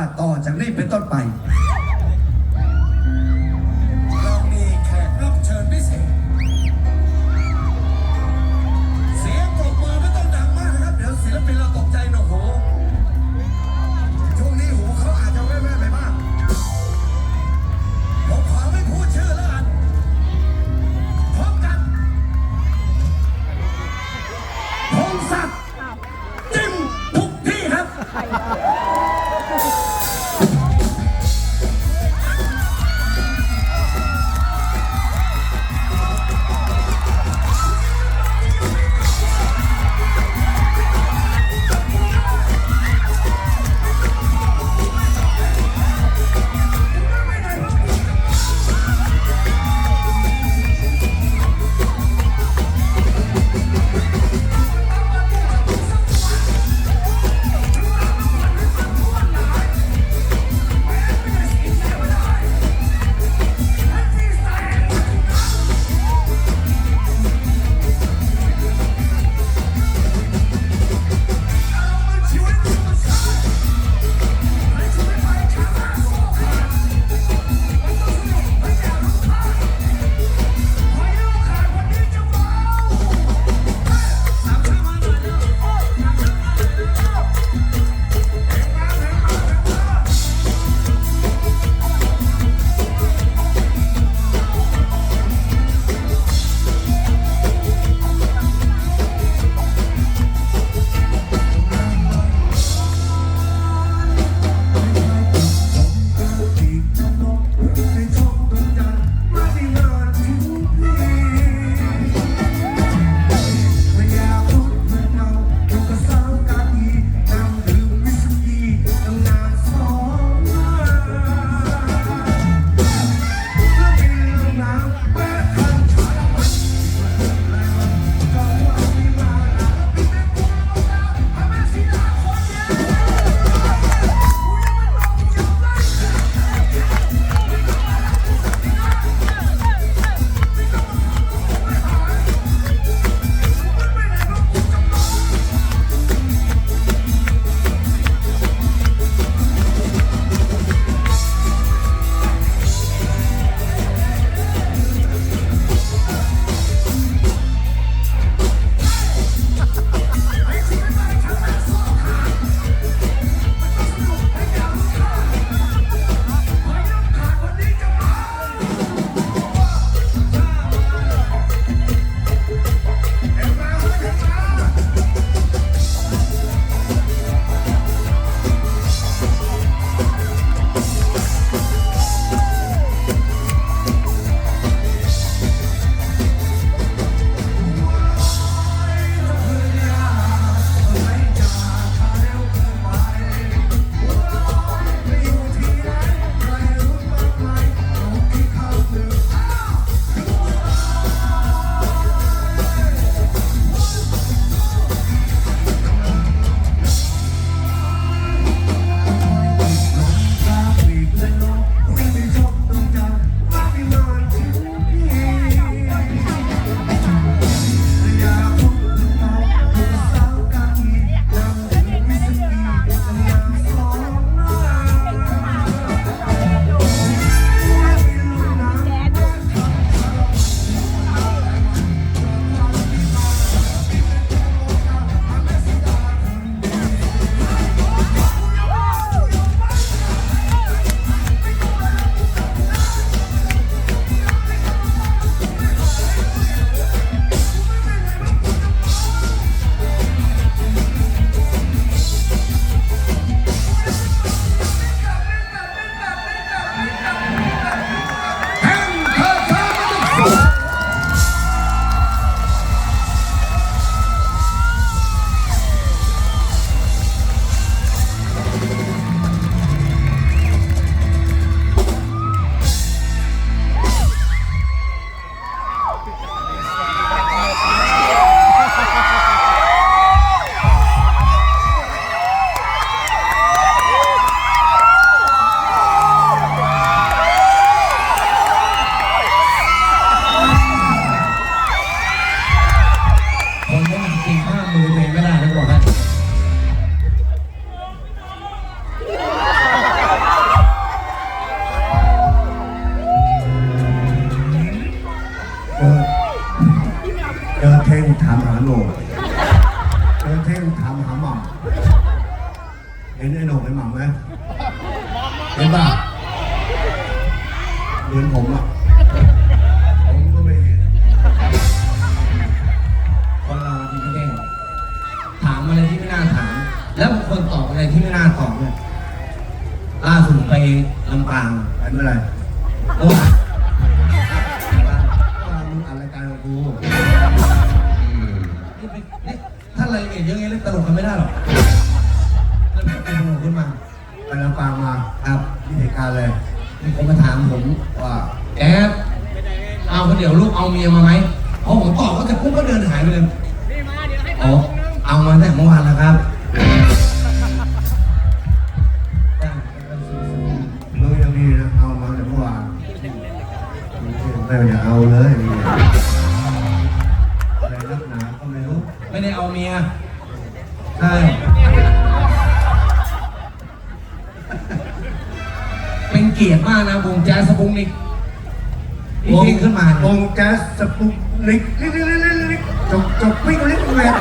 าศต่อจากนี้เป็นต้นไป แอบเอาคนเดี๋ยวลูกเอาเมียมาไหมพอผมตอบก็จะปุ๊บก็เดินหายไปเลยอ๋อเอามาตั้งแต่เมื่อวานแล้วครับมึงยังดีนะเอามาแต่เมื่อวานไม่ได้เอาเลยอะไรนักหนาก็ไม่รู้ไม่ได้เอาเมียใช่เป็นเกียรติมากนะวงแจ๊สสปุงนิ กที่เพ่งขึ้นมาวเนี่ยงแจ๊สสปุกนิกนิกนิกนิกนิกจบจบไม่ก็นิกแหวน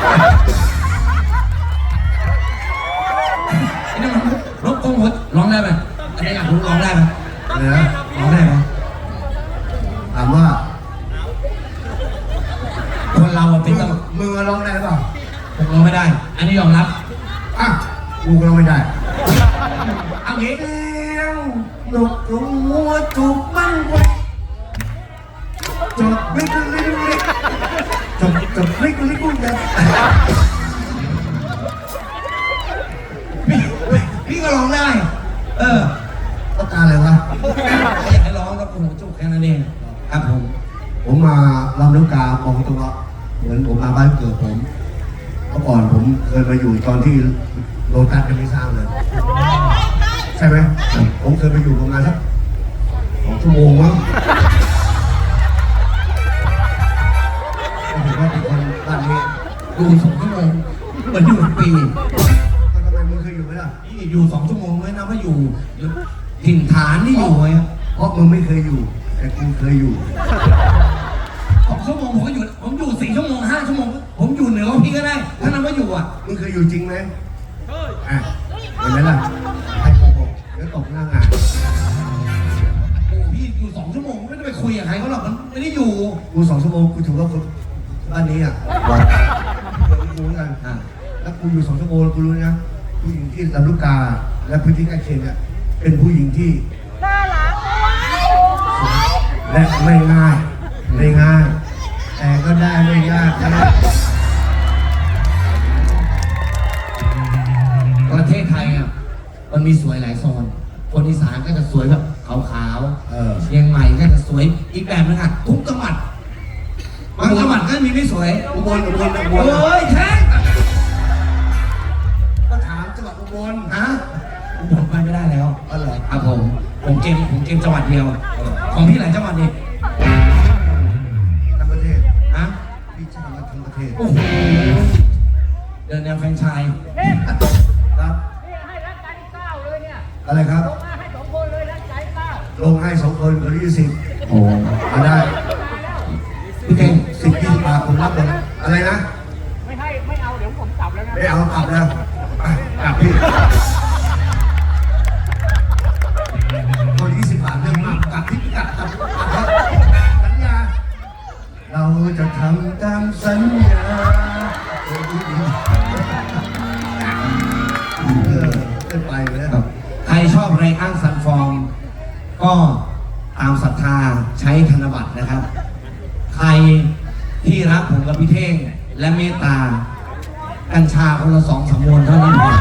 ไอ้นี่มันรบกวนหัวร้องได้ไหมอันนี้อยากรู้ร้องได้ไหมเลยนะร้องได้ไหมถามว่าคนเราอะมึเป็นงต้องมึงร้องได้เปล่าผมร้องไม่ได้ อันนี้ยอมรับอะกูก็ร้องไม่ได้เอางี้เลี้ยงนกลงหัวถูกมันไว้ จบไม่ก็ลิกลิกจบจบไม่ก็ลิกลิกพี่พี่ก็ร้องได้ เออต้องการอะไรวะอยากให้ร้องแล้วผมจุกแค่นั้นเองครับผม ผมมาลำลูกกาบอกตรงว่าเหมือนผมมาบ้านเกิดผมเมื่อก่อนผมเคยมาอยู่ตอนที่โลตัสยังไม่สร้างเลย ใช่ไหมผมเคยไปอยู่ประมาณสัก หน้างานโอ้พี่อยู่สองชั่วโมงไม่ได้ไปคุยกับใครเขาหรอกมันไม่ได้อยู่กูสองชั่วโมงกูถือว่าคนบ้านนี้อะบอกเดี๋ยวกูรู้กันอะแล้วกูอยู่สองชั่วโมงกูรู้นะผู้หญิงที่ลำลูกกาและพื้นที่ใกล้เคียงเนี่ยเป็นผู้หญิงที่น่ารักด้วยและไม่ง่ายไม่ง่าย แต่ก็ได้ไม่ยากนะประเทศไทยอะมันมีสวยหลายโซน คนอีสานก็จะสวยแบบขาวเออ ๆเชียงใหม่ก็จะสวยอีกแบบนึงอะทุกจังหวัดบางจังหวัดก็มีไม่สวย อุบลอุบลอุบลเอ้ยแท้ก็ถามจังหวัดอุบลฮะผมไปไม่ได้แล้ว อ๋อเหรอครับผม ผมเกมผมเกมจังหวัดเดียว ของพี่หลายจังหวัดนี่ทั้งประเทศฮะ พี่ใช้คำว่าทั้งประเทศโอ้โห เดินแนวแฟรนไชส์นี่ครับนี่ให้รักใจเก้าเลยเนี่ยอะไรครับ งให้สองคนคนละยี่สิบโอ้มาได้ พี่เก่งสิบยี่สิบบาทผมรับหมดอะไรนะ ไม่ให้ไม่เอาเดี๋ยวผมกลับแล้วนะ ไม่เอากลับแล้วไปกลับพี่คนยี่สิบบาทเรื่องมากกลับพี่กลับกลับกลับครับสัญญา เราจะทำตามสัญญาเออเกินไปเลยครับ ใครชอบไรอันซันฟอร์มก็ตามศรัทธา ใช้ธนบัตรนะครับ ใครที่รักผมกับพี่เท่งและเมตตา กัญชาคนละสองสามมวนเท่านั้นพอ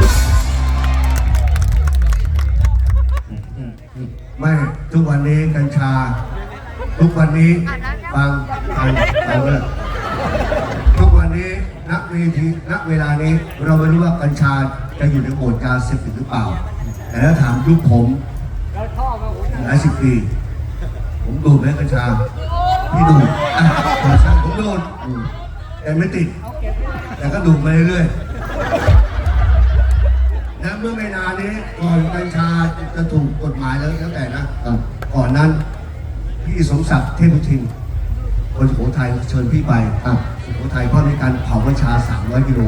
ไม่ทุกวันนี้กัญชา ทุกวันนี้ฟังฟังฟังเลยทุกวันนี้ณเวทีณเวลานี้เราไม่รู้ว่ากัญชาจะอยู่ในโหมดการเสพติดหรือเปล่า แต่ถ้าถามยุคผมแล้วท่อมาผมหลายสิบปี ผมดูดไหมกัญชา พี่ดูดอะกัญชาผมดูดอืมแต่ไม่ติด แต่ก็ดูดมาเรื่อยๆและเมื่อไม่นานนี้ก่อนกัญชาจะถูกกฎหมายแล้วแล้วแต่นะก่อนนั้น พี่สมศักดิ์เทพบุตรินคนสุโขทัยเชิญพี่ไปครับสุโขทัยพราะในการเผากัญชา300กิโล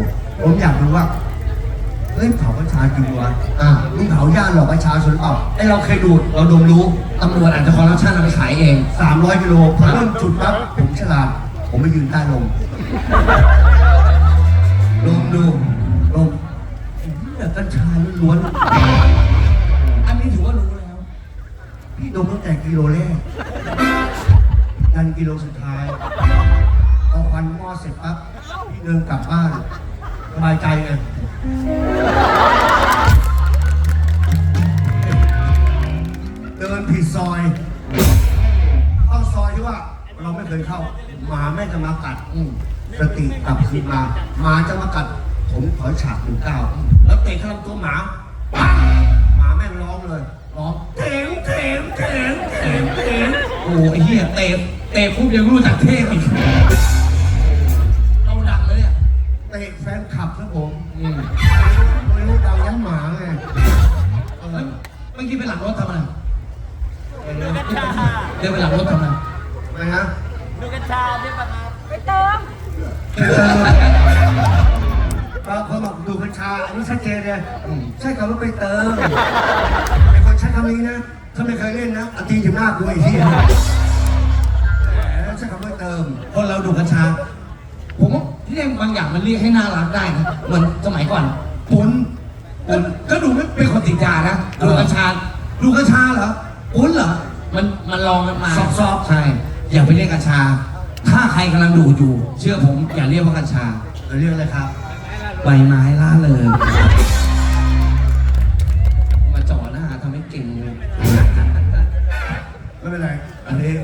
ผมอยากรู้ว่า เฮ้ยเผากัญชาจริงวะอะมึงเผาญาติหลอกประชาชนเปล่าไอเราเคยดูดเราดมรู้ตำรวจอาจจะคอร์รัปชันเอาไปขายเองสามร้อยกิโลพอเริ่มจุดปั๊บผมฉลาด ผมไปยืนใต้ลมลมดูลมเนี่ยกัญชาล้วนอันนี้ถือว่ารู้แล้ว พี่ดมตั้งแต่กิโลแรกยันกิโลสุดท้ายพอควันหม้อเสร็จปั๊บพี่เดินกลับบ้านสบายใจไง ยเข้าหมาแม่งจะมากัดอืมสติกลับคืนมาหมาจะมากัด ผมขอฉากหนึ่งเก้าแล้วเตะเข้าลำตัวหมาปังหมาแม่งร้องเลยร้องเถงเถงเถงเถงเถงโอ้โหไอ้เหี้ยเตะเตะปุ๊บยังรู้จักเทพอีกเราดังเลยเนี่ยเตะแฟนคลับครับผมอืมไม่รู้ดาวยันหมาไงเอเฮ้อยเมื่อกี้ไปหลังรถทำอะไร มใช่คำว่าไปเติมเป็นคนใช้คำนี้นะ ถ้าไม่เคยเล่นนะอาตีถึงหน้ากูไอ้ที่แหมใช้คำว่าเติม คนเราดูกัญชา ผมว่าเรียกบางอย่างมันเรียกให้น่ารักได้นะเหมือนสมัยก่อนปุ้นปุ้นก็ดูไม่เป็นคนติดยานะดูกัญชาดูกัญชาเหรอปุ้นเหรอมันมันลองกันมาซอฟๆใช่อย่าไปเรียกกัญชา ถ้าใครกำลังดูอยู่ เชื่อผมอย่าเรียกว่ากัญชาเราเรียกอะไรครับใบไม้ล่าเลย อันนี้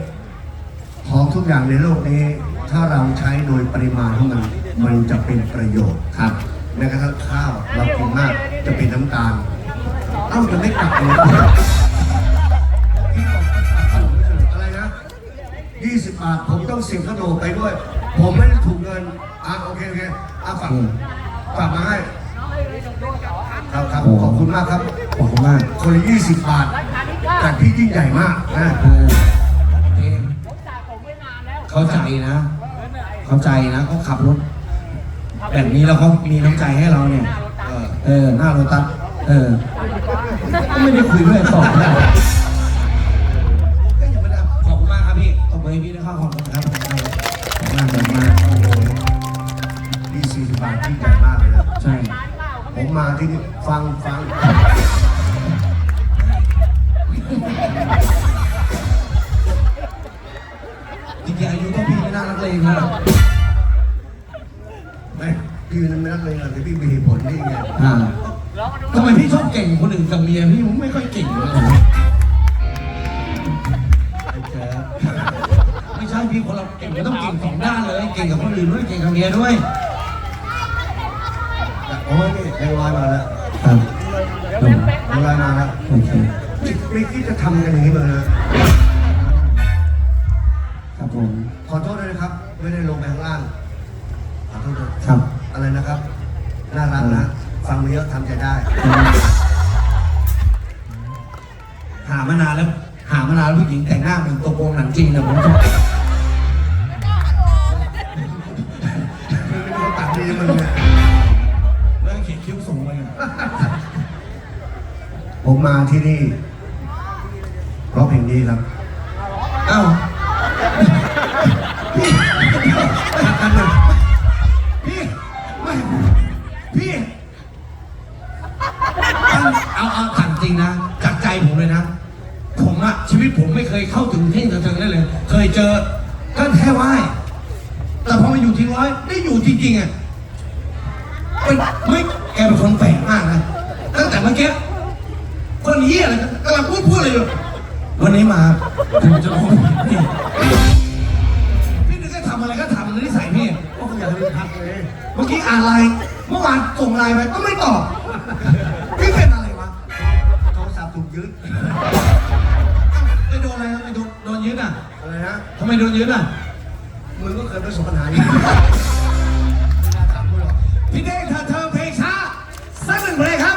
ของทุกอย่างในโลกนี้ ถ้าเราใช้โดยปริมาณของมันมันจะเป็นประโยชน์ครับแม้กระทั่งข้าวเรากินมากจะเป็นน้ำตาลเอ้าจะไม่กลับเลยอะไรนะ20บาทผมต้องเสียบกระโดดไปด้วย ผมไม่ได้ถูกเงินอะโอเคโอเคอะฝากอืมฝากมาให้ครับครับขอบคุณมากครับขอบคุณมาก คนละ20บาทแต่พี่ยิ่งใหญ่มากนะ เข้าใจนะ เข้าใจนะเขาขับรถแบบนี้แล้วเขามีน้ำใจให้เราเนี่ย เออ หน้าโรตัสเออก็ไม่ได้คุยด้วยต่อนะขอบคุณมากครับพี่ตบมือให้พี่นะครับขอบคุณครับขอบคุณมากขอบคุณมากโอ้โหพี่40บาทยิ่ใหญ่มากเลยนะ ใช่ ผมมาที่นี่ฟังฟัง ริงๆอายุเท่าพี่ไม่น่ารักเลยนะไม่พี่ไม่รักเลยนะแต่พี่มีเหตุผลนี่ไงอ่าทำไมพี่ชอบเก่งคนอื่นกับเมียพี่ไม่ค่อยเก่งเลยไม่ใช่พี่คนเราเก่งก็ต้องเก่งสองด้านเลย เก่งกับคนอื่นด้วยเก่งกับเมียด้วยโอ้ยนี่แรงลอยมาแล้วครับแรงลอยมาแล้วโอเคไม่ไม่คิดจะทำกันอย่างนี้เลยนะำใจได้ หามานานแล้ว หามานานแล้วผู้หญิงแต่งหน้าเหมือนตัวโกงหนังจริงนะผมชอบไม่ได้ตัดดีมึงเนี่ยแล้วเขียนคิ้วสูงไปอะผมมาที่นี่เพราะเพลงนี้ครับ พี่นึกจะทำอะไรก็ทำในนิสัยพี่ก็คงอยากทำเพักเลย เมื่อกี้อ่านไลน์เมื่อวานส่งไลน์ไปก็ไม่ตอบ พี่เป็นอะไรวะโทรศัพท์ถูกยึดไปโดนอะไรไปโดนโดนยึดอะ อะไรฮะทำไมโดนยึดอะ มึงก็เคยประสบปัญหาอยู่พี่เด้งเธอเธอเพลงช้าสักหนึ่งเพลงครับ